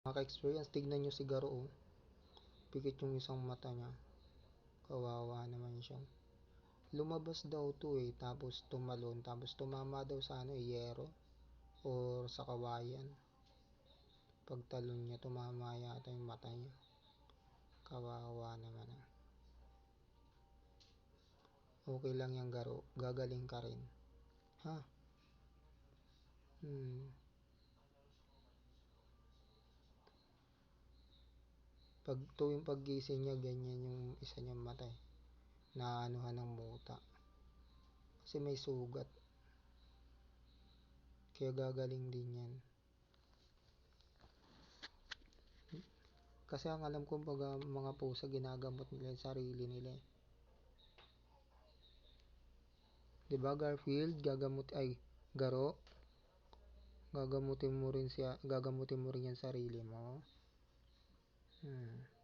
Maka-experience, tignan nyo si Garo, oh. Pikit yung isang mata niya. Kawawa naman siya. Lumabas daw to eh, tapos tumalon, tapos tumama daw sa ano, yero. Or sa kawayan. Pagtalon niya, tumama yata yung mata niya. Kawawa naman ah. Okay lang yan, Garo. Gagaling ka rin. Ha? Hmm. Pag tuwing paggising niya, ganyan yung isa niyang mata eh. Naanuhan ng muta. Kasi may sugat. Kaya gagaling din yan. Kasi ang alam ko pag mga pusa ginagamot nila yung sarili nila eh. 'Di ba Garfield, gagamot ay Garo? Gagamutin mo rin siya, gagamutin mo rin yung sarili mo. mm